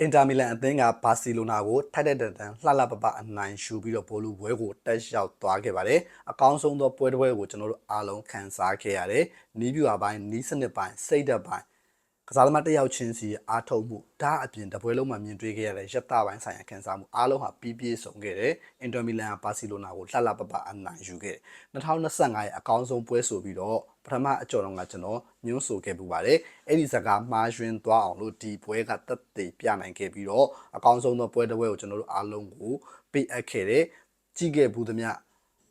အင်တာမီလန်အသင်းကဘာစီလိုနာကိုထိုက်တဲ့တန်တန်လှလှပပအနိုင်ယူပြီးတော့ဘောလုံးပွဲကိုတက်ရောက်သွားခဲ့ပါတယ်။အကောင်းဆုံးသောပွဲတစ်ပွဲကိုကျွန်တော်တို့အားလုံးခံစားခဲ့ရတယ်။နီးပြူအပိုင်းနီးစနစ်ပိုင်းစိတ်ဓာတ်ပိုင်း ကစားသမားတစ်ယောက်ချင်းစီအားထုတ်မှုဒါအပြင်တပွဲလုံးမှာမြင်တွေ့ခဲ့ရတဲ့ရက်သားပိုင်းဆိုင်ရာခံစားမှုအားလုံးဟာပြီးပြည့်စုံခဲ့တယ်။အင်တာမီလန်ကဘာစီလိုနာကိုလှလှပပအနိုင်ယူခဲ့တယ်။2025ရဲ့အကောင်းဆုံးပွဲဆိုပြီးတော့ပထမအကြော်တော့ကကျွန်တော်ညွှန်းဆိုခဲ့ပူပါတယ်။အဲ့ဒီစကားမှားယွင်းသွားအောင်လို့ဒီပွဲကတက်သေးပြနိုင်ခဲ့ပြီးတော့အကောင်းဆုံးသောပွဲတစ်ပွဲကိုကျွန်တော်တို့အားလုံးကိုပေးအပ်ခဲ့တယ်။ကြည့်ခဲ့ဘူးသမျှ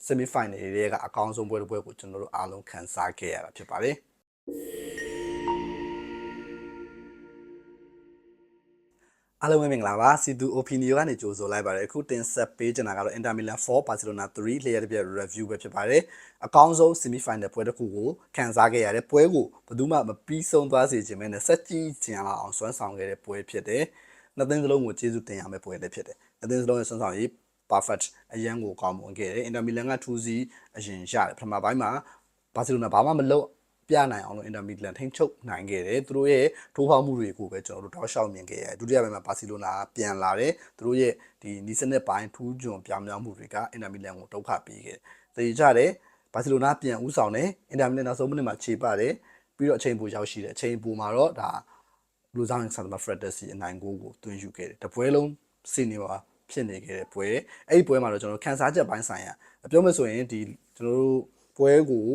semi final တွေကအကောင်းဆုံးပွဲတစ်ပွဲကိုကျွန်တော်တို့အားလုံးခံစားခဲ့ရတာဖြစ်ပါတယ်။ အားလုံးပဲမင်္ဂလာပါစီတူ opinion ကနေကြိုဆိုလိုက်ပါတယ်အခုတင်ဆက်ပေးချင်တာကတော့ Inter Milan 4 Barcelona 3 layer ပြည့် review ပဲဖြစ်ပါတယ်အကောင်းဆုံး semi final ပွဲတစ်ခုကိုခံစားခဲ့ရတဲ့ပွဲကိုဘယ်သူမှမပြီးဆုံးသွားစေချင်မဲနဲ့ဆက်ကြည့်ကြင်အောင်စွမ်းဆောင်ခဲ့တဲ့ပွဲဖြစ်တယ်နှစ်သိန်းစလုံးကိုကျေးဇူးတင်ရမယ့်ပွဲလည်းဖြစ်တယ်နှစ်သိန်းစလုံးရဲ့စွမ်းဆောင်ရေး perfect အရန်ကိုကောင်းမွန်ခဲ့တယ် Inter Milan ကထူးစီအရင်ရတယ်ပထမပိုင်းမှာ Barcelona ဘာမှမလုပ် ပြနိုင်အောင်လို့အင်တာမီလန်ထိန်းချုပ်နိုင်ခဲ့တယ်သူတို့ရဲ့ထိုးဖောက်မှုတွေကိုပဲကျွန်တော်တို့တောက်လျှောက်မြင်ခဲ့ရတယ်ဒုတိယပိုင်းမှာဘာစီလိုနာပြန်လာတယ်သူတို့ရဲ့ဒီနီးစနစ်ပိုင်းထူးချွန်ပြောင်းပြောင်းမှုတွေကအင်တာမီလန်ကိုဒုက္ခပေးခဲ့တယ်သေကြတယ်ဘာစီလိုနာပြန်ဦးဆောင်တယ်အင်တာမီလန်နောက်ဆုံးမိနစ်မှာခြေပါတယ်ပြီးတော့အချိန်ပိုရောက်ရှိတယ်အချိန်ပိုမှာတော့ဒါလူဆောင်ဆန်တမဖရက်တက်စီအနိုင်ကိုကိုတွင်းယူခဲ့တယ်တပွဲလုံးစီနီပါဖြစ်နေခဲ့တဲ့ပွဲအဲ့ဒီပွဲမှာတော့ကျွန်တော်ခန်းစားချက်ပိုင်းဆိုင်ရာပြောမယ်ဆိုရင်ဒီကျွန်တော်တို့ပွဲကို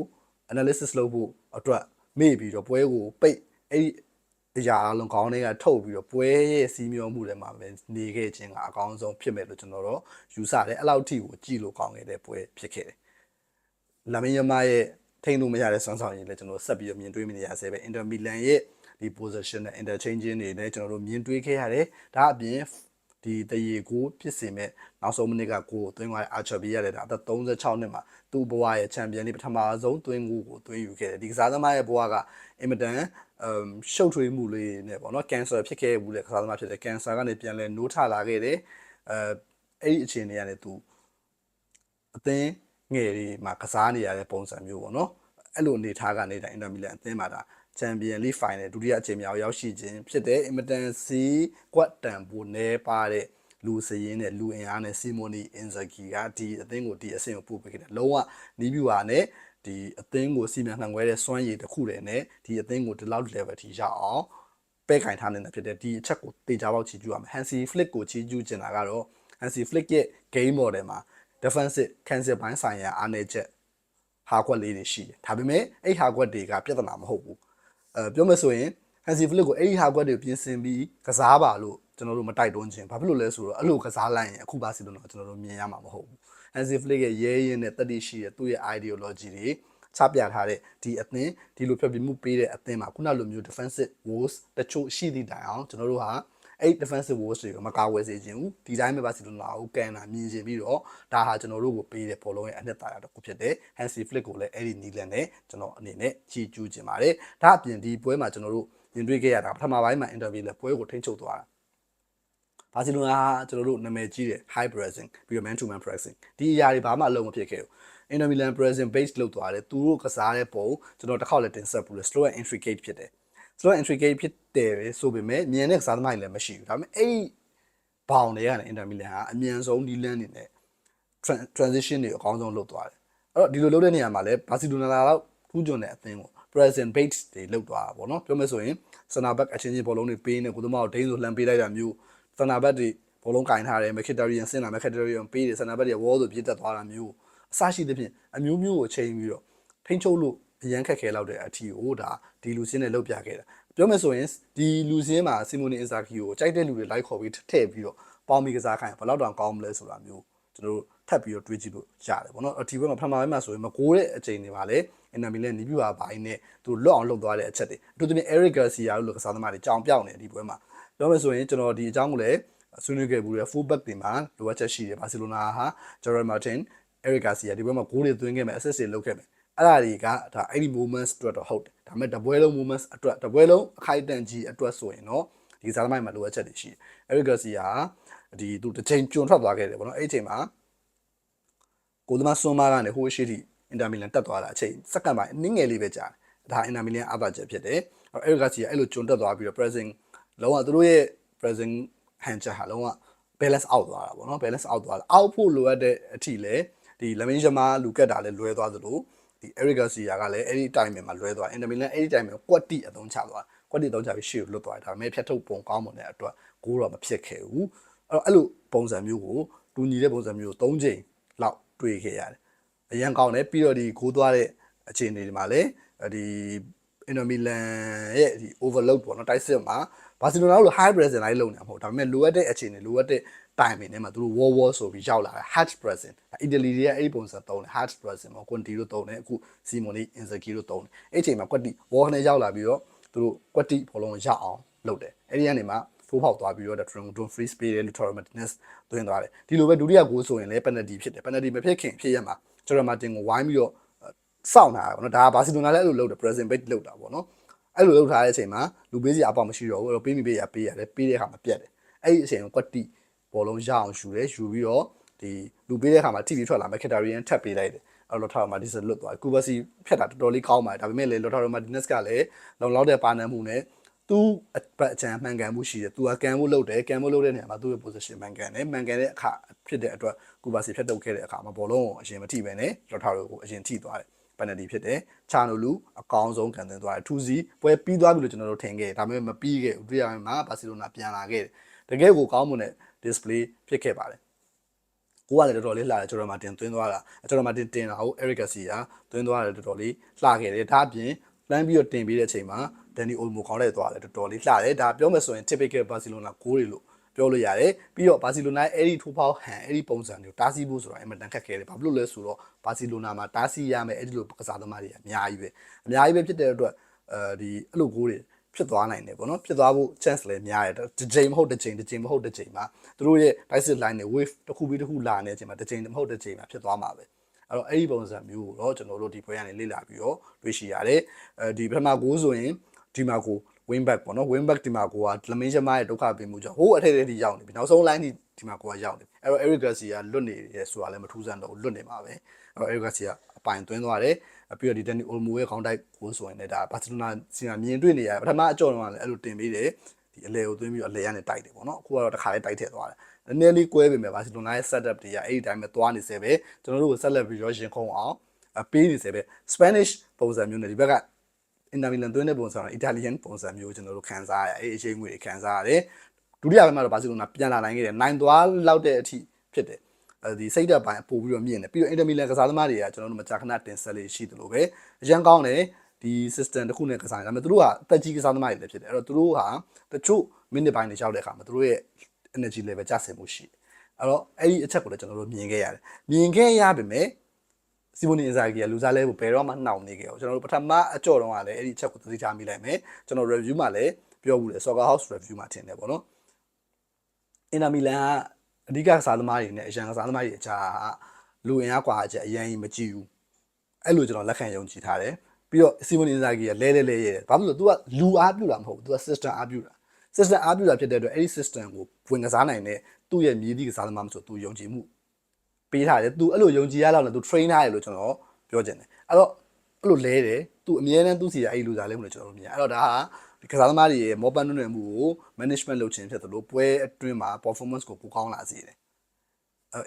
analysis လုပ်ဖို့ အတွက်မေ့ပြီးတော့ပွဲကိုပိတ်အဲ့ဒီအရာအလုံးကောင်းတွေကထုတ်ပြီးတော့ပွဲရဲ့စီးမျောမှုတွေမှာပဲနေခဲ့ခြင်းကအကောင်းဆုံးဖြစ်မယ်လို့ကျွန်တော်တို့ယူဆတယ်အဲ့လောက်ထိကိုကြည်လို့ကောင်းခဲ့တဲ့ပွဲဖြစ်ခဲ့တယ်။လာမင်းယမရဲ့ထိန်းလို့မရတဲ့စွမ်းဆောင်ရည်လည်းကျွန်တော်ဆက်ပြီးတော့မြင်တွေ့မိနေရဆဲပဲအင်တာမီလန်ရဲ့ဒီ position နဲ့ interchanging တွေလည်းကျွန်တော်တို့မြင်တွေ့ခဲ့ရတယ်။ဒါအပြင် ဒီတရေကိုဖြစ်စေမဲ့နောက်ဆုံးမိနစ်ကကိုသွင်းသွားတဲ့အာချာဘီရတယ်ဒါအသက်36နှစ်မှာသူ့ဘဝရဲ့ချန်ပီယံလိပထမဆုံးသွင်းကိုကိုသွင်းယူခဲ့တယ်ဒီကစားသမားရဲ့ဘဝကအင်မတန်အမ်ရှုပ်ထွေးမှုလေးနဲ့ပေါ့နော်ကင်ဆာဖြစ်ခဲ့ဘူးလေကစားသမားဖြစ်တယ်ကင်ဆာကနေပြန်လဲနိုးထလာခဲ့တယ်အဲအဲ့ဒီအခြေအနေကနေသူအသင်းငယ်တွေမှာကစားနေရတဲ့ပုံစံမျိုးပေါ့နော်အဲ့လိုအနေထားကနေတိုင်းအင်တာမီလန်အသင်းမှာဒါ ချန်ပီယံလိဖိုင်နယ်ဒုတိယအကြိမ်မြောက်ရောက်ရှိခြင်းဖြစ်တဲ့အင်မတန်စီကွက်တန်ပိုနေပါတဲ့လူစရင်နဲ့လူအင်အားနဲ့စီမိုနီအင်ဇဂီကဒီအသင်းကိုဒီအဆင့်ကိုပို့ပေးခဲ့တယ်လုံးဝနီးပြူဟာနဲ့ဒီအသင်းကိုစီမံနှံခွဲတဲ့စွမ်းရည်တစ်ခုတည်းနဲ့ဒီအသင်းကိုဒီလောက် level ထိရောက်အောင်ပဲ့ကင်ထားနေတာဖြစ်တဲ့ဒီအချက်ကိုတေချာပေါက်ချီကျူးရမယ် Hansi Flick ကိုချီကျူးကျင်တာကတော့ Hansi Flick ရဲ့ game model မှာ defensive cancel ဘိုင်းဆိုင်ရာအားနည်းချက်ဟာကွက်လေးတွေရှိတယ်ဒါပေမဲ့အဲ့ဟာကွက်တွေကပြဿနာမဟုတ်ဘူးအဲ ပြောမယ်ဆိုရင် Hansi Flick ကိုအဲ့ဒီဟာကွက်တွေပြင်ဆင်ပြီးကစားပါလို့ကျွန်တော်တို့မတိုက်တွန်းခြင်းဘာဖြစ်လို့လဲဆိုတော့အဲ့လိုကစားလိုက်ရင်အခုပါစီလို့တော့ကျွန်တော်တို့မြင်ရမှာမဟုတ်ဘူး Hansi Flick ရဲ့ရဲရင်နဲ့တတိရှိရဲ့သူ့ရဲ့ ideology တွေချပြထားတဲ့ဒီအသင်းဒီလိုဖြတ်ပြီးမှုပေးတဲ့အသင်းမှာခုနလိုမျိုး defensive walls တချို့ရှိသည့်တိုင်အောင်ကျွန်တော်တို့ဟာ အဲ့ defensive walls တွေကိုမကာဝယ်စေခြင်းဘူးဒီတိုင်းပဲပါစီလိုနာကိုကန်တာမြင်ချင်ပြီးတော့ဒါဟာကျွန်တော်တို့ကိုပေးတဲ့ဘောလုံးရဲ့အနှစ်သာရတစ်ခုဖြစ်တဲ့ Hansi Flick ကိုလည်းအဲ့ဒီနီလန်နဲ့ကျွန်တော်အနေနဲ့ချီးကျူးခြင်းပါတယ်ဒါအပြင်ဒီပွဲမှာကျွန်တော်တို့မြင်တွေ့ခဲ့ရတာပထမပိုင်းမှာ interview လဲပွဲကိုထိန်းချုပ်သွားတာဘာစီလိုနာကကျွန်တော်တို့နာမည်ကြီးတယ် high pressing ပြီးတော့ man to man pressing ဒီအရာတွေဘာမှအလုံးမဖြစ်ခဲ့ဘူး Inter Milan pressing base လောက်သွားတယ်သူတို့ကစားတဲ့ပုံကျွန်တော်တစ်ခေါက်လည်းတင်ဆက်ဘူးလေ slow and intricate ဖြစ်တယ် slow and intricate ဖြစ်တယ်ပဲဆိုပေမဲ့မြန်တဲ့ကစားသမားတွေလည်းမရှိဘူးဒါပေမဲ့အဲ့ဘောင်တွေကလည်း Inter Milan ကအမြန်ဆုံးဒီလန်းနေနဲ့ transition တွေအကောင်းဆုံးလုပ်သွားတယ်အဲ့တော့ဒီလိုလုပ်တဲ့နေရာမှာလည်း Barcelona လောက်ထူးချွန်တဲ့အသင်းကို present base တွေလုပ်သွားတာပေါ့နော်ပြောမယ်ဆိုရင် center back အချင်းချင်းဘောလုံးတွေပေးနေကိုသမားကိုဒိန်းဆိုလှမ်းပေးလိုက်တာမျိုး center back တွေဘောလုံးကင်ထားတယ် Mkhitaryan ဆင်းလာ Mkhitaryan ပေးတယ် center back တွေ wall ဆိုပြစ်တက်သွားတာမျိုးအစရှိသဖြင့်အမျိုးမျိုးကိုချိန်ပြီးတော့ထိန်းချုပ်လို့ အရန်ခက်ခဲလောက်တဲ့အထီကိုဒါဒီလူစင်းနဲ့လုတ်ပြခဲ့တာပြောမယ်ဆိုရင်ဒီလူစင်းမှာစီမိုနီအင်ဇာကီကိုကြိုက်တဲ့လူတွေလိုက်ခေါ်ပြီးထည့်ပြီးတော့ပေါင်းပြီးကစားခိုင်းဘယ်လောက်တောင်ကောင်းမလဲဆိုတာမျိုးကျွန်တော်တို့ထပ်ပြီးတော့တွေးကြည့်လို့ရတယ်ပေါ့နော်ဒီဘက်မှာပထမပိုင်းမှာဆိုရင်မကိုးတဲ့အချိန်တွေမှာလည်းအင်နာမီလည်းနီးပြူဟာဘိုင်းနဲ့သူလွတ်အောင်လုပ်သွားတဲ့အချက်တွေအထူးသဖြင့် Eric Garcia လို့ကစားသမားတွေကြောင်ပြောက်နေဒီပွဲမှာပြောမယ်ဆိုရင်ကျွန်တော်ဒီအကြောင်းကိုလည်းဆွေးနွေးခဲ့ဘူးတဲ့ full back တွေမှာလိုအပ်ချက်ရှိတယ်ဘာစီလိုနာဟာ Jordan Martin Eric Garcia ဒီဘက်မှာဂိုးတွေသွင်းခဲ့မယ် assist တွေလုပ်ခဲ့မယ် အဲ့ဒါတွေကဒါအဲ့ဒီ moments အတွက်တော့ဟုတ်တယ်ဒါပေမဲ့တပွဲလုံး moments အတွက်တပွဲလုံးအခိုက်အတန့်ကြီးအတွက်ဆိုရင်တော့ဒီစားသမိုင်းမှာလိုအပ်ချက်တွေရှိတယ် Eric Garcia ဒီသူတစ်ချိန်ကျွံထွက်သွားခဲ့တယ်ဗောနော်အဲ့ဒီအချိန်မှာကိုသမားဆွန်မာကနေဟိုးရှိထိအင်တာမီလန်တက်သွားတာအချိန်စက္ကန့်ပိုင်းနည်းငယ်လေးပဲကြာတယ်ဒါအင်တာမီလန်အားသာချက်ဖြစ်တယ်အဲ့ Eric Garcia အဲ့လိုကျွံတက်သွားပြီးတော့ pressing လုံးဝသူတို့ရဲ့ pressing hand check ဟာလုံးဝ balance out သွားတာပေါ့နော် balance out သွားတာအောက်ဖို့လိုအပ်တဲ့အထိလဲဒီလမင်းရှမားလူကက်တာလဲလွဲသွားသလို ဒီ Eric Garcia ကလည်းအဲ့ဒီ time မှာလွဲသွား Inter Milan အဲ့ဒီ time မှာကွက်တိအသုံးချသွားကွက်တိအသုံးချပြီးရှေ့ကိုလွတ်သွားတယ်ဒါပေမဲ့ဖြတ်ထုတ်ပုံကောင်းမွန်တဲ့အတွက်ဂိုးတော့မဖြစ်ခဲ့ဘူးအဲ့တော့အဲ့လိုပုံစံမျိုးကိုတူညီတဲ့ပုံစံမျိုးကို၃ချိန်လောက်တွေ့ခဲ့ရတယ်အရန်ကောင်းတယ်ပြီးတော့ဒီဂိုးသွားတဲ့အခြေအနေတွေမှာလည်းဒီ Inter Milan ရဲ့ဒီ overload ပေါ့နော်တိုက်စစ်မှာဘာစီလိုနာတို့ high pressing လိုက်လုပ်နေတာမဟုတ်ဒါပေမဲ့လိုအပ်တဲ့အခြေအနေလိုအပ်တဲ့ time တွေမှာသူတို့ war war ဆိုပြီးရောက်လာတယ် hard pressing အီတလီတွေကအဲ့ဒီပုံစံသုံးတယ် hard pressing ပေါ့ Conti တို့သုံးတယ်အခု Simone Inzaghi တို့သုံးတယ်အဲ့ချိန်မှာ Quatti war နဲ့ရောက်လာပြီးတော့သူတို့ Quatti ဘောလုံးရအောင်လုပ်တယ်အဲ့ဒီကနေမှဖိုးပေါက်သွားပြီးတော့ Toronto Don Free Space နဲ့ Lautaro Martinez သွင်းသွားတယ်ဒီလိုပဲဒုတိယဂိုးဆိုရင်လည်း penalty ဖြစ်တယ် penalty မဖြစ်ခင်ဖြစ်ရမှာ Jordan Martin ကိုဝိုင်းပြီးတော့စောင့်နေတာပေါ့နော်ဒါကဘာစီလိုနာလည်းအဲ့လိုလုပ်တယ် present bait လုပ်တာပေါ့နော်အဲ့လိုလုပ်ထားတဲ့အချိန်မှာလူပေးစီအပေါက်မရှိတော့ဘူးအဲ့တော့ပေးမိပေးရပေးရတယ်ပေးတဲ့အခါမှာပြတ်တယ်အဲ့ဒီအချိန်ကိုကွက်တီ ဘောလုံးရအောင်ယူတယ်ယူပြီးတော့ဒီလူပေးတဲ့အခါမှာ TV ထွက်လာမယ်ခက်တာရီယန်ထပ်ပေးလိုက်တယ်အဲ့လော်ထာရိုမာဒီစလွတ်သွားကူဘာစီဖြတ်တာတော်တော်လေးကောင်းပါတယ်ဒါပေမဲ့လေလော်ထာရိုမာဒီနက်စ်ကလည်းလုံလောက်တဲ့ပါနံမှုနဲ့သူအပတ်အချမ်းမှန်ကန်မှုရှိတယ်သူကကန်မှုလုပ်တယ်ကန်မှုလုပ်တဲ့နေရာမှာသူ့ရဲ့ position မှန်ကန်တယ်မှန်ကန်တဲ့အခါဖြစ်တဲ့အတွက်ကူဘာစီဖြတ်တုတ်ခဲ့တဲ့အခါမှာဘောလုံးကိုအရင်မထိပဲနဲ့လော်ထာရိုကိုအရင်ထိသွားတယ် penalty ဖြစ်တယ်ချာနိုလူအကောင်းဆုံးကန်သွင်းသွားတယ်ထူစီပွဲပြီးသွားပြီလို့ကျွန်တော်တို့ထင်ခဲ့ဒါပေမဲ့မပြီးခဲ့ဘူးတွေ့ရမှာဘာစီလိုနာပြန်လာခဲ့တယ်တကယ်ကိုကောင်းမွန်တဲ့ display ဖြစ်ခဲ့ပါတယ်ကိုကလည်းတော်တော်လေးလှတယ်ကျွန်တော်မှတင်သွင်းသွားတာကျွန်တော်မှတင်တင်တာဟုတ် Eric Garcia သွင်းသွားတယ်တော်တော်လေးလှခဲ့တယ်ဒါအပြင်လမ်းပြီးတော့တင်ပြီးတဲ့အချိန်မှာဒန်နီအိုလ်မိုခေါင်းလိုက်သွားတယ်တော်တော်လေးလှတယ်ဒါပြောမယ်ဆိုရင် typical Barcelona ဂိုးတွေလို့ပြောလို့ရတယ်ပြီးတော့ဘာစီလိုနာရဲ့အဲ့ဒီထိုးဖောက်ဟန်အဲ့ဒီပုံစံမျိုးတားဆီးဖို့ဆိုတာအင်မတန်ခက်ခဲတယ်ဘာဖြစ်လို့လဲဆိုတော့ဘာစီလိုနာမှာတားဆီးရမယ်အဲ့ဒီလိုကစားသမားတွေအများကြီးပဲအများကြီးပဲဖြစ်တဲ့အတွက်အဲဒီအဲ့လိုကိုတွေ ဖြစ်သွားနိုင်တယ်ပေါ့နော်ဖြစ်သွားဖို့ chance လည်းများတယ်တစ်ချိန်မဟုတ်တစ်ချိန်တစ်ချိန်မဟုတ်တစ်ချိန်မှာသူတို့ရဲ့ dice line တွေ wave တစ်ခုပြီးတစ်ခုလာနေတဲ့အချိန်မှာတစ်ချိန်မဟုတ်တစ်ချိန်မှာဖြစ်သွားမှာပဲအဲ့တော့အဲ့ဒီပုံစံမျိုးကိုတော့ကျွန်တော်တို့ဒီပွဲကနေလေ့လာပြီးတော့တွေ့ရှိရတယ်အဲဒီပထမကိုဆိုရင်ဒီမှာကို win back ပေါ့နော် win back ဒီမှာကိုကလမင်းရှမရဲ့ဒုက္ခပေးမှုကြောင့်ဟိုးအထက်ထက်ထိရောက်နေပြီနောက်ဆုံး line ဒီဒီမှာကိုကရောက်နေပြီအဲ့တော့ Eric Garcia လွတ်နေရဲဆိုတာလည်းမထူးဆန်းတော့လွတ်နေမှာပဲအဲ့တော့ Eric Garcia အပိုင်သွင်းသွားတယ် ပြီးတော့ဒီ Danny Olmo ရဲ့ခေါင်းတိုက်ကိုဆိုရင်လည်းဒါဘာစီလိုနာစီမှာမြင်တွေ့နေရပထမအကြော်တော့လည်းအဲ့လိုတင်ပေးတယ်ဒီအလဲကိုသွင်းပြီးတော့အလဲရနဲ့တိုက်တယ်ပေါ့နော်အခုကတော့တစ်ခါလေးတိုက်ထည့်သွားတယ်နည်းနည်းလေးကွဲပေမဲ့ဘာစီလိုနာရဲ့ setup တွေကအဲ့ဒီတိုင်းပဲသွားနေစေပဲကျွန်တော်တို့ကိုဆက်လက်ပြီးတော့ရင်ခုန်အောင်ပေးနေစေပဲ Spanish ပုံစံမျိုးနဲ့ဒီဘက်ကအင်တာမီလန်သွင်းတဲ့ပုံစံတော့အီတာလီယန်ပုံစံမျိုးကျွန်တော်တို့ခံစားရအဲ့အချိန်ငွေတွေခံစားရတယ်ဒုတိယပိုင်းမှာတော့ဘာစီလိုနာပြန်လာနိုင်ခဲ့တယ်နိုင်သွားလောက်တဲ့အထိဖြစ်တယ်အဲ ဒီစိတ်ဓာတ်ပိုင်းပို့ပြီးတော့မြင့်တယ်ပြီးတော့အင်တာမီလန်ကစားသမားတွေကကျွန်တော်တို့မကြာခဏတင်ဆက်လေးရှိတယ်လို့ပဲအရန်ကောင်းတယ်ဒီ system တစ်ခုနဲ့ကစားတယ်ဒါပေမဲ့သူတို့ကအသက်ကြီးကစားသမားတွေလည်းဖြစ်တယ်အဲ့တော့သူတို့ဟာတချို့ minute ပိုင်းတွေရောက်တဲ့အခါမှာသူတို့ရဲ့ energy level ကျဆင်းမှုရှိတယ်အဲ့တော့အဲ့ဒီအချက်ကိုလည်းကျွန်တော်တို့မြင်ခဲ့ရတယ်မြင်ခဲ့ရပါမယ်စီမိုနီအင်ဇာဂီကလူစားလဲကိုဘယ်တော့မှနှောင်နေခဲ့ဘူးကျွန်တော်တို့ပထမအကြော်တော့ကလည်းအဲ့ဒီအချက်ကိုသိချမိလိုက်မယ်ကျွန်တော် review မှာလည်းပြောဘူးလေ Soccer House review မှာထင်တယ်ပေါ့နော်အင်တာမီလန်က အဓိကစားသမားတွေနဲ့အရန်စားသမားတွေအကြားလူအင်အားကွာအချက်အရင်ကြီးမကြည့်ဘူးအဲ့လိုကျွန်တော်လက်ခံယုံကြည်ထားတယ်ပြီးတော့စီမိုနီအင်ဇာဂီကလဲလဲလဲရဲတယ်ဘာဖြစ်လို့ तू ကလူအားပြုတာမဟုတ်ဘူး तू က system အားပြုတာ system အားပြုတာဖြစ်တဲ့အတွက်အဲ့ဒီ system ကိုဝင်ကစားနိုင်တဲ့သူ့ရဲ့မြည်သည့်ကစားသမားမဆို तू ယုံကြည်မှုပေးထားတယ် तू အဲ့လိုယုံကြည်ရလောက်နဲ့ तू train ထားတယ်လို့ကျွန်တော်ပြောချင်တယ်အဲ့တော့အဲ့လိုလဲတယ် तू အမြဲတမ်းသူ့စီကအဲ့လူစားလဲမှုလို့ကျွန်တော်တို့မြင်အဲ့တော့ဒါဟာ ဒီကစားသမားတွေရဲ့မောပန်နွနယ်မှုကို management လုပ်ခြင်းဖြစ်သလိုပွဲအတွင်းမှာ performance ကိုပိုကောင်းလာစေတယ်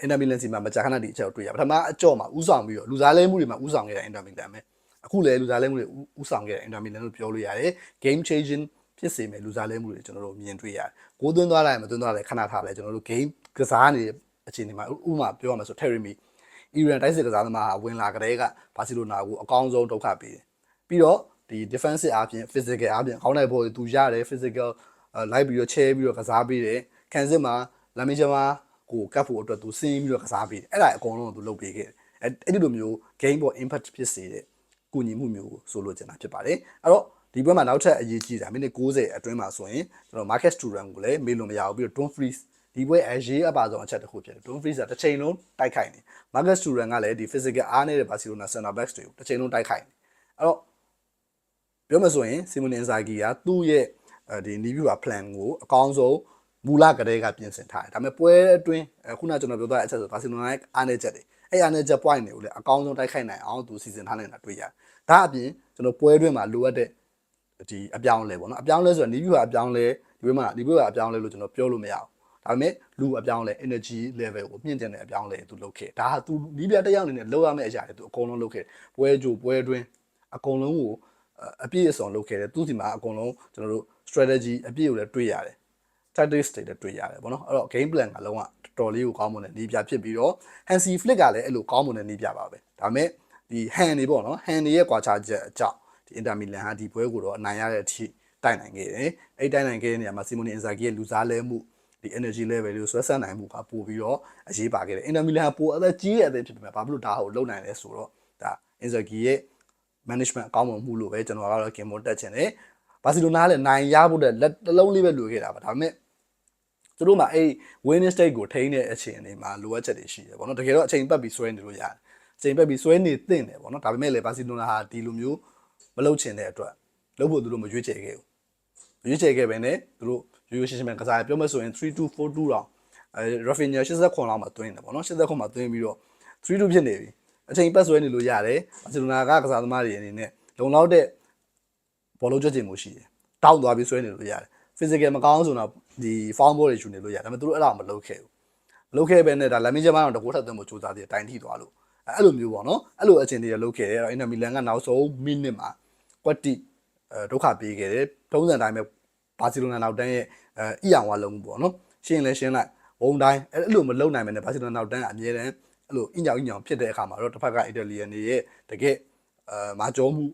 အင်တာမီလန်စီမှာမကြာခဏဒီအချက်ကိုတွေ့ရပထမအကြော့မှာဥဆောင်ပြီးတော့လူစားလဲမှုတွေမှာဥဆောင်ခဲ့တဲ့အင်တာမီလန်ပဲအခုလည်းလူစားလဲမှုတွေဥဆောင်ခဲ့တဲ့အင်တာမီလန်လို့ပြောလို့ရတယ် game changing ဖြစ်စေမယ်လူစားလဲမှုတွေကျွန်တော်တို့မြင်တွေ့ရတယ်ကိုသွင်းသွားလိုက်မသွင်းသွားလိုက်ခဏထားလိုက်ကျွန်တော်တို့ game ကစားနေတဲ့အခြေအနေမှာဥပမာပြောရမယ်ဆို Terry အီရန်တိုက်စစ်ကစားသမားဟာဝင်လာကြတဲ့ကဘာစီလိုနာကိုအကောင်းဆုံးဒုက္ခပေးတယ်ပြီးတော့ ဒီ defensive အပြင် physical အပြင်ခေါင်းလိုက်ပေါ်သူရတယ် physical လိုက်ပြီးတော့ချဲပြီးတော့ကစားပေးတယ်ခံစစ်မှာလာမင်းချမာကိုကတ်ဖို့အတွက်သူစင်းပြီးတော့ကစားပေးတယ်အဲ့ဒါအကုန်လုံးသူလုပ်ပေးခဲ့တယ်အဲ့ဒီလိုမျိုး game ပေါ် impact ဖြစ်စေတဲ့ကူညီမှုမျိုးကိုဆိုလိုချင်တာဖြစ်ပါတယ်အဲ့တော့ဒီဘက်မှာနောက်ထပ်အရေးကြီးတာမိနစ်60အတွင်းမှာဆိုရင်ကျွန်တော် market student ကိုလည်းမေးလို့မရဘူးပြီးတော့ don't freeze ဒီပွဲအရေးအပါဆုံးအချက်တစ်ခုဖြစ်တယ် don't freeze တစ်ချိန်လုံးတိုက်ခိုက်နေ market student ကလည်းဒီ physical အားနေတဲ့ Barcelona center backs တွေကိုတစ်ချိန်လုံးတိုက်ခိုက်နေအဲ့တော့ ပြောမှဆိုရင် Simone Inzaghi ကသူ့ရဲ့ဒီ review plan ကိုအကောင်းဆုံးမူလကတည်းကပြင်ဆင်ထားတယ်ဒါပေမဲ့ပွဲအတွင်းခုနကျွန်တော်ပြောသွားတဲ့အချက်ဆို Barcelona ရဲ့အားနေချက်တွေအဲ့အားနေချက် point တွေကိုလည်းအကောင်းဆုံးတိုက်ခိုက်နိုင်အောင်သူစီစဉ်ထားနိုင်တာတွေ့ရတယ်ဒါအပြင်ကျွန်တော်ပွဲအတွင်းမှာလိုအပ်တဲ့ဒီအပြောင်းလဲပေါ့နော်အပြောင်းလဲဆိုတော့ review ကအပြောင်းလဲဒီဘက်မှာဒီဘက်ကအပြောင်းလဲလို့ကျွန်တော်ပြောလို့မရဘူးဒါပေမဲ့လူအပြောင်းလဲ energy level ကိုမြင့်တင်တဲ့အပြောင်းလဲသူလုပ်ခဲ့ဒါဟာသူနီးပြတစ်ယောက်အနေနဲ့လုပ်ရမယ့်အရာတွေသူအကုန်လုံးလုပ်ခဲ့ပွဲကြိုပွဲတွင်းအကုန်လုံးကို အပြည့်အစုံလုပ်ခဲ့တယ်သူစီမှာအကုန်လုံးကျွန်တော်တို့ strategy အပြည့်ကိုလည်းတွေးရတယ် tactics တွေလည်းတွေ့ရတယ်ပေါ့နော်အဲ့တော့ game plan ကလုံးဝတော်တော်လေးကိုကောင်းမွန်တဲ့နီးပြဖြစ်ပြီးတော့ Hansi Flick ကလည်းအဲ့လိုကောင်းမွန်တဲ့နီးပြပါပဲဒါပေမဲ့ဒီ hand တွေပေါ့နော် hand တွေရဲ့ကွာခြားချက်အကြောင်းဒီ Inter Milan ဟာဒီပွဲကိုတော့အနိုင်ရတဲ့အထိတိုက်နိုင်ခဲ့တယ်အဲ့တိုက်နိုင်ခဲ့တဲ့နေရာမှာ Simone Inzaghi ရဲ့လူစားလဲမှုဒီ energy level တွေကိုဆွဲဆန့်နိုင်မှုကပို့ပြီးတော့အရေးပါခဲ့တယ် Inter Milan ကပိုအသက်ကြီးတဲ့အသင်းဖြစ်ပေမဲ့ဘာဖြစ်လို့ဒါကိုလုံနိုင်လဲဆိုတော့ဒါ Inzaghi ရဲ့ management အကောင်းမွန်မှုလို့ပဲကျွန်တော်ကတော့ကင်မွန်တက်ချင်တယ်ဘာစီလိုနာလည်းနိုင်ရဖို့တဲ့လက်တစ်လုံးလေးပဲလိုခဲ့တာပါဒါပေမဲ့သူတို့မှအဲ့ winning state ကိုထိန်းတဲ့အခြေအနေမှာလိုအပ်ချက်တွေရှိတယ်ပေါ့နော်တကယ်တော့အချိန်ပတ်ပြီးဆွဲနေလို့ရတယ်အချိန်ပတ်ပြီးဆွဲနေသင့်တယ်ပေါ့နော်ဒါပေမဲ့လည်းဘာစီလိုနာဟာဒီလိုမျိုးမလုပ်ချင်တဲ့အတွက်လုပ်ဖို့သူတို့မရွေးချယ်ခဲ့ဘူးမရွေးချယ်ခဲ့ပဲနဲ့သူတို့ရိုးရိုးရှင်းရှင်းပဲကစားပြောမှဆိုရင်3-2 4-2တောင်အဲ Rafinha 89လောက်မှသွင်းတယ်ပေါ့နော်89မှာသွင်းပြီးတော့3-2ဖြစ်နေပြီ အချိန်ပတ်ဆွဲနေလို့ရတယ်ဘာစီလိုနာကကစားသမားတွေအနေနဲ့လုံလောက်တဲ့ဘောလုံးကြွချင်မှုရှိတယ်တောက်သွားပြီးဆွဲနေလို့ရတယ် physical မကောင်းဆိုတော့ဒီ form ball တွေယူနေလို့ရတယ်ဒါပေမဲ့သူတို့အဲ့ဒါမလုပ်ခဲ့ဘူးမလုပ်ခဲ့ပဲနဲ့ဒါလက်မင်းကျမတော့တကူထပ်သွင်းဖို့စူးစမ်းသေးတယ်တိုင်ထိသွားလို့အဲ့လိုမျိုးပေါ့နော်အဲ့လိုအချိန်တွေလုပ်ခဲ့တယ်အဲ့တော့ Inter Milan ကနောက်ဆုံးမိနစ်မှာကွက်တီအဲဒုက္ခပေးခဲ့တယ်ထုံးစံတိုင်းပဲဘာစီလိုနာနောက်တန်းရဲ့အဲအီအောင်ဝါလုံးပေါ့နော်ရှင်းလဲရှင်းလိုက်ဝုံတိုင်းအဲ့လိုမလုပ်နိုင်မယ်နဲ့ဘာစီလိုနာနောက်တန်းကအမြဲတမ်း အဲ့လိုအင်ကြောင်အင်ကြောင်ဖြစ်တဲ့အခါမှာတော့တစ်ဖက်ကအီတလီယန်တွေရဲ့တကယ်အဲမာကျောမှု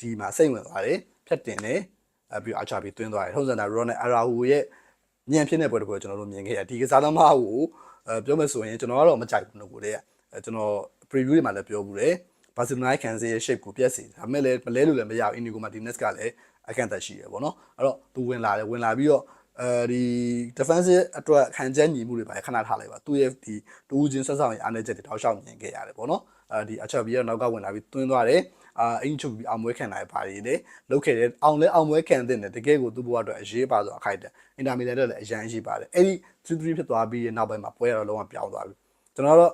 ဒီမှာစိတ်ဝင်သွားတယ်ဖြတ်တင်တယ်အဲပြီးအာချာပြီးတွင်းသွားတယ်ထုံးစံတိုင်းရောနယ်အရာဟူရဲ့ညံဖြစ်တဲ့ပွဲတစ်ပွဲကျွန်တော်တို့မြင်ခဲ့ရဒီကစားသမားကိုအဲပြောမယ်ဆိုရင်ကျွန်တော်ကတော့မကြိုက်ဘူးလို့ကိုတည်းကအဲကျွန်တော် preview တွေမှာလည်းပြောဘူးတယ်ဘာစီလိုနာရဲ့ခံစားရဲ့ shape ကိုပြက်စီဒါပေမဲ့လည်းမလဲလို့လည်းမရဘူးအင်ဒီဂိုမာတီနက်စ်ကလည်းအခန့်သက်ရှိရပေါ့နော်အဲ့တော့သူဝင်လာတယ်ဝင်လာပြီးတော့ အဲဒီ defensive အတွက်ခံချက်ညီမှုတွေပါခဏထားလိုက်ပါသူရဲ့ဒီတူးချင်းဆက်ဆောင်ရဲ့အားနည်းချက်တွေတောက်လျှောက်မြင်ခဲ့ရတယ်ပေါ့နော်အဲဒီအချက်ပြီးတော့နောက်ကဝင်လာပြီးတွင်းသွားတယ်အာအင်ချုပ်ပြီးအောင်မွေးခံလာပါလေလေလုတ်ခဲ့တယ်အောင်လဲအောင်မွေးခံတဲ့တကယ်ကိုသူ့ဘဝအတွက်အရေးပါဆိုအခိုက်တယ်အင်တာမီလန်တက်လည်းအရန်ရှိပါတယ်အဲ့ဒီ3-3ဖြစ်သွားပြီးနောက်ပိုင်းမှာပွဲရတော့လုံးဝပြောင်းသွားပြီကျွန်တော်တော့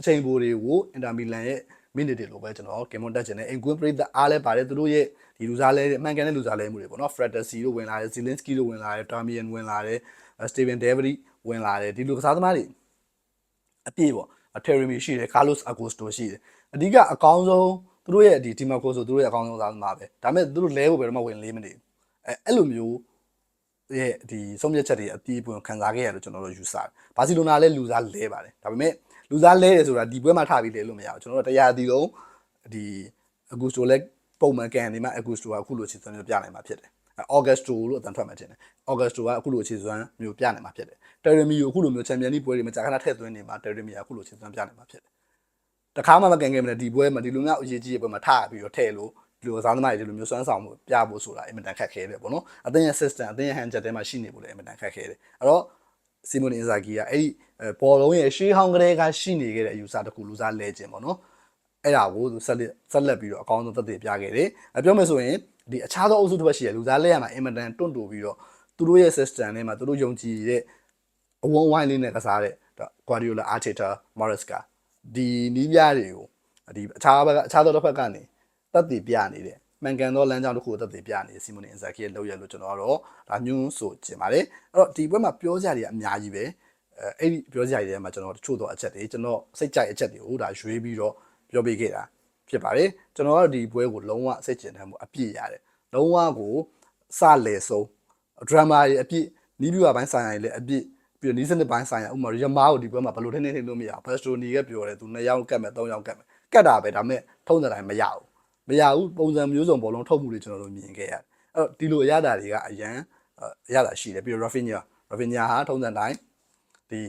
အချိန်ပိုတွေကိုအင်တာမီလန်ရဲ့ မိနစ်တွေလိုပဲကျွန်တော်ဂိမ်းမွန်တက်ချင်တယ်အင်ကွင်းပရိသတ်အားလဲပါတယ်သူတို့ရဲ့ဒီလူစားလဲအမှန်ကန်တဲ့လူစားလဲမှုတွေပေါ့နော် Fredesi တို့ဝင်လာတယ် Zelinski တို့ဝင်လာတယ် Damian ဝင်လာတယ် Steven Devry ဝင်လာတယ်ဒီလူကစားသမားတွေအပြည့်ပေါ့ Teremi ရှိတယ် Carlos Agosto ရှိတယ်အဓိကအကောင်းဆုံးသူတို့ရဲ့ဒီ Dimarco ဆိုသူတို့ရဲ့အကောင်းဆုံးစားသမားပဲဒါပေမဲ့သူတို့လဲဖို့ပဲတော့မဝင်လေးမနေအဲအဲ့လိုမျိုးရဲ့ဒီဆုံးဖြတ်ချက်တွေအတီးပွင့်ခံစားခဲ့ရလို့ကျွန်တော်တို့ယူဆတယ်ဘာစီလိုနာလည်းလူစားလဲပါတယ်ဒါပေမဲ့ လူစားလဲတယ်ဆိုတာဒီပွဲမှာထားပြီးလဲလို့မရဘူးကျွန်တော်တို့တရားဒီလုံးဒီအဂူစတိုလည်းပုံမှန်ကန်နေမှာအဂူစတိုကအခုလိုအခြေစွမ်းမျိုးပြနိုင်မှာဖြစ်တယ်အော်ဂတ်စတိုလို့အတန်ထွက်မှတင်တယ်အော်ဂတ်စတိုကအခုလိုအခြေစွမ်းမျိုးပြနိုင်မှာဖြစ်တယ်တယ်ရမီကိုအခုလိုမျိုးချန်ပီယံလိပွဲတွေမှာကြာခဏထည့်သွင်းနေမှာတယ်ရမီကအခုလိုအခြေစွမ်းပြနိုင်မှာဖြစ်တယ်တခါမှမကန်ခဲ့မနဲ့ဒီပွဲမှာဒီလိုမျိုးအရေးကြီးတဲ့ပွဲမှာထားပြီးတော့ထည့်လို့ဒီလိုစားသမားတွေဒီလိုမျိုးစွမ်းဆောင်မှုပြဖို့ဆိုတာအင်မတန်ခက်ခဲတယ်ပေါ့နော်အသင်းရဲ့ system အသင်းရဲ့ hand ချက်ထဲမှာရှိနေဖို့လည်းအင်မတန်ခက်ခဲတယ်အဲ့တော့ စီမွန်အင်ဇာဂီကအဲ့ဒီဘောလုံးရဲ့ရှေးဟောင်းကလေးကရှိနေခဲ့တဲ့အယူဆတစ်ခုလူစားလဲခြင်းပေါ့နော်အဲ့ဒါကိုသူဆက်လက်ဆက်လက်ပြီးတော့အကောင်းဆုံးသက်သေပြခဲ့တယ်အပြောမယ်ဆိုရင်ဒီအခြားသောအုပ်စုတစ်ပတ်ရှိရလူစားလဲရမှာအင်မတန်တွန့်တူပြီးတော့သူတို့ရဲ့ system ထဲမှာသူတို့ယုံကြည်တဲ့အဝန်းဝိုင်းလေးနဲ့ကစားတဲ့ Guardiola Arteta Maresca ဒီနီးပြတွေကိုဒီအခြားဘက်ကအခြားသောတစ်ဖက်ကနေသက်သေပြနေတဲ့ မှန်ကန်သောလမ်းကြောင်းတစ်ခုကိုသက်သေပြနေတဲ့စီမွန်အင်ဇာကီရဲ့လောက်ရလို့ကျွန်တော်ကတော့ဒါညွှန်းဆိုချင်ပါတယ်အဲ့တော့ဒီဘက်မှာပြောကြရတဲ့အများကြီးပဲအဲအဲ့ဒီပြောကြရတဲ့မှာကျွန်တော်တချို့သောအချက်တွေကျွန်တော်စိတ်ကြိုက်အချက်တွေကိုဒါရွေးပြီးတော့ပြောပေးခဲ့တာဖြစ်ပါတယ်ကျွန်တော်ကတော့ဒီပွဲကိုလုံးဝစိတ်ကျင်တယ်မှုအပြည့်ရတယ်လုံးဝကိုစလေဆုံးဒရမာရဲ့အပြည့်နီးပြူအပိုင်းဆိုင်ရာလည်းအပြည့်ပြီးတော့နီးစနစ်ပိုင်းဆိုင်ရာဥမာရမားကိုဒီပွဲမှာဘယ်လိုထင်းထင်းထင်းလို့မရဘူးဘက်စတိုနီကပြောတယ်သူ2ယောက်ကတ်မယ်3ယောက်ကတ်မယ်ကတ်တာပဲဒါပေမဲ့ထုံးတဲ့တိုင်းမရဘူး မရဘူးပုံစံမျိုးစုံဘောလုံးထုတ်မှုတွေကျွန်တော်တို့မြင်ခဲ့ရတယ်အဲ့တော့ဒီလိုအရသာတွေကအရန်အရသာရှိတယ်ပြီးတော့ Rafinha Rafinha ဟာထုံးတဲ့တိုင်းဒီ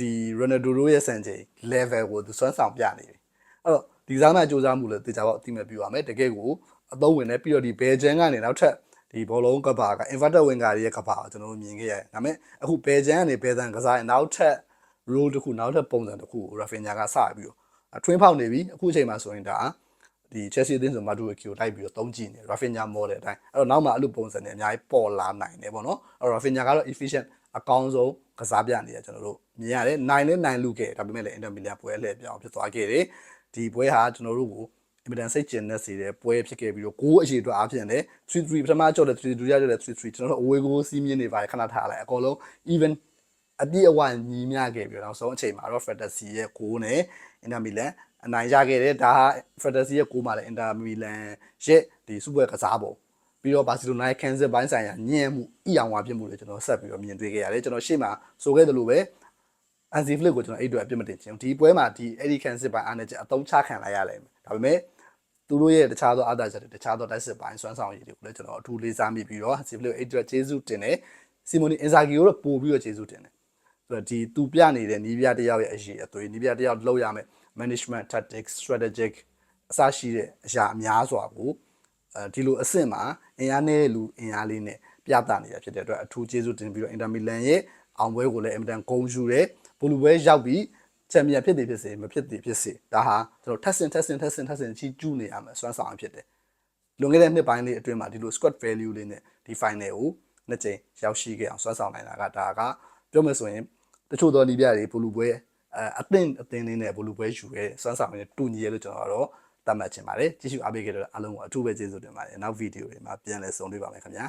ဒီ Ronaldo ရဲ့စံချိန် level ကိုသူစွမ်းဆောင်ပြနေပြီအဲ့တော့ဒီစားမှစူးစမ်းမှုလည်းတေချာပေါက်အတိမဲ့ပြပါမယ်တကယ်ကိုအသုံးဝင်တယ်ပြီးတော့ဒီဘယ်ဂျန်ကနေနောက်ထပ်ဒီဘောလုံးကဘာက inverted winger ရဲ့ကဘာကိုကျွန်တော်တို့မြင်ခဲ့ရတယ်ဒါပေမဲ့အခုဘယ်ဂျန်ကနေဘယ်ဇန်ကစားရင်နောက်ထပ် role တစ်ခုနောက်ထပ်ပုံစံတစ်ခုကို Rafinha ကစပြီးတော့ထွင်းဖောက်နေပြီအခုအချိန်မှာဆိုရင်ဒါ ဒီ Chelsea အသင်းဆိုမာဒူကီကိုတိုက်ပြီးတော့သုံးကြည့်နေ Rafinha model အတိုင်းအဲ့တော့နောက်မှအဲ့လိုပုံစံတွေအများကြီးပေါ်လာနိုင်တယ်ပေါ့နော်အဲ့တော့ Rafinha ကတော့ efficient အကောင်းဆုံးကစားပြနေရကျွန်တော်တို့မြင်ရတယ်နိုင်လဲနိုင်လူခဲ့ဒါပေမဲ့လည်း Inter Milan ပွဲအလှည့်ပြောင်းဖြစ်သွားခဲ့တယ်ဒီပွဲဟာကျွန်တော်တို့ကိုအင်မတန်စိတ်ကျဉ်နေစေတဲ့ပွဲဖြစ်ခဲ့ပြီးတော့ကိုးအရှိအတွက်အားဖြင့်လည်း3-3ပထမကြောက်တဲ့3-3ရကြောက်တဲ့3-3ကျွန်တော်တို့အဝေးကိုစီးမြင့်နေပါတယ်ခဏထားလိုက်အကုန်လုံး even အပြည့်အဝညီမျှခဲ့ပြီးတော့နောက်ဆုံးအချိန်မှာတော့ Fantasy ရဲ့ကိုးနဲ့ Inter Milan အနိုင်ရခဲ့တယ်ဒါဟာ Fantasy ရဲ့ကိုးမှာလည်း Inter Milan ရဲ့ဒီစူပွဲကစားပုံပြီးတော့ဘာစီလိုနာရဲ့ cancel ဘိုင်းဆိုင်ရာညံ့မှုအီအောင်ဝါပြစ်မှုတွေကျွန်တော်ဆက်ပြီးတော့မြင်တွေ့ခဲ့ရတယ်ကျွန်တော်ရှေ့မှာဆိုခဲ့သလိုပဲအန်စီဖလစ်ကိုကျွန်တော်အဲ့အတွက်အပြစ်မတင်ချင်ဘူးဒီပွဲမှာဒီအဲ့ဒီကန်စစ်ပိုင်းအားနဲ့ချက်အတုံးချခံလိုက်ရလိမ့်မယ်ဒါပေမဲ့သူတို့ရဲ့တခြားသောအားသာချက်တွေတခြားသောတိုက်စစ်ပိုင်းစွမ်းဆောင်ရည်တွေကိုလည်းကျွန်တော်အထူးလေးစားမိပြီးတော့အန်စီဖလစ်ကိုအဲ့အတွက်ကျေးဇူးတင်တယ်စီမိုနီအင်ဇာဂီကိုတော့ပို့ပြီးတော့ကျေးဇူးတင်တယ်ဆိုတော့ဒီသူပြနေတဲ့နီးပြတစ်ယောက်ရဲ့အရေးအသွေးနီးပြတစ်ယောက်လောက်ရမယ် management tactics strategic အစရှိတဲ့အရာအများစွာကိုအဲဒီလိုအဆင့်မှာအင်အားနည်းတဲ့လူအင်အားလေးနဲ့ပြသနေတာဖြစ်တဲ့အတွက်အထူးကျေးဇူးတင်ပြီးတော့ Inter Milan ရဲ့အောင်ပွဲကိုလည်းအင်မတန်ဂုဏ်ယူတယ်ဘလူပွဲရောက်ပြီးချန်ပီယံဖြစ်တယ်ဖြစ်စေမဖြစ်တယ်ဖြစ်စေဒါဟာကျွန်တော်ထပ်ဆင်ထပ်ဆင်ထပ်ဆင်ထပ်ဆင်ချီကျူးနေရမယ်စွမ်းဆောင်အဖြစ်တယ်လွန်ခဲ့တဲ့နှစ်ပိုင်းလေးအတွင်းမှာဒီလို squad value လေးနဲ့ဒီ final ကိုနှစ်ကြိမ်ရောက်ရှိခဲ့အောင်စွမ်းဆောင်နိုင်တာကဒါကပြောမယ်ဆိုရင်တချို့သောနီးပြတွေဘလူပွဲ အဲအသင့်အသင်းလေးနဲ့ဘလူပွဲယူရဲစွမ်းဆောင်ရည်တူညီရဲလို့ကျွန်တော်ကတော့သတ်မှတ်ချင်ပါတယ်ကြည့်ရှုအားပေးခဲ့တဲ့အားလုံးကိုအထူးပဲကျေးဇူးတင်ပါတယ်နောက်ဗီဒီယိုတွေမှာပြန်လည်ဆုံတွေ့ပါမယ်ခင်ဗျာ